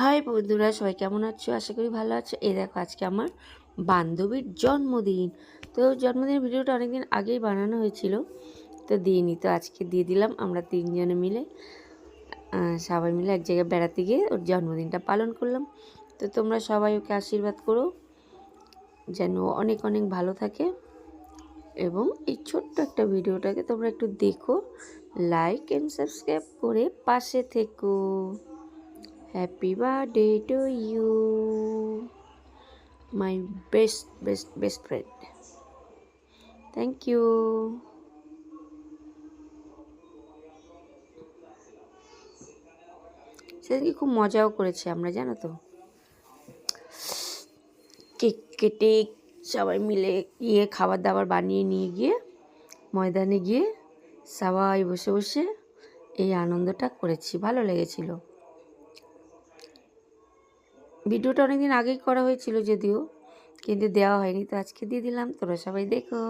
High বন্ধুরা, সবাই কেমন আছো? আশা করি ভালো আছো। এই দেখো, আজকে আমার বান্ধবীর জন্মদিন। তো জন্মদিনের ভিডিওটা অনেকদিন আগেই বানানো হয়েছিল, তো দিইনি। তো আজকে দিয়ে দিলাম আমরা তিনজনে মিলে। সবাই মিলে এক জায়গায় বেড়াতে গিয়ে ওর জন্মদিনটা পালন করলাম। তো তোমরা সবাই ওকে আশীর্বাদ করো, যেন অনেক অনেক ভালো থাকে। এবং এই ছোট্ট একটা ভিডিওটাকে তোমরা একটু দেখো লাইক অ্যান্ড সাবস্ক্রাইব করে পাশে থেকো। Happy birthday to you, my best, best, best friend. Thank you. সেদিনকে খুব মজাও করেছি আমরা জানো তো কেক কেটে সবাই মিলে গিয়ে খাবার দাবার বানিয়ে নিয়ে গিয়ে ময়দানে গিয়ে সবাই বসে বসে এই আনন্দটা করেছি ভালো লেগেছিল ভিডিওটা অনেকদিন আগেই করা হয়েছিল যদিও, কিন্তু দেওয়া হয়নি। তো আজকে দিয়ে দিলাম, তোরা সবাই দেখো।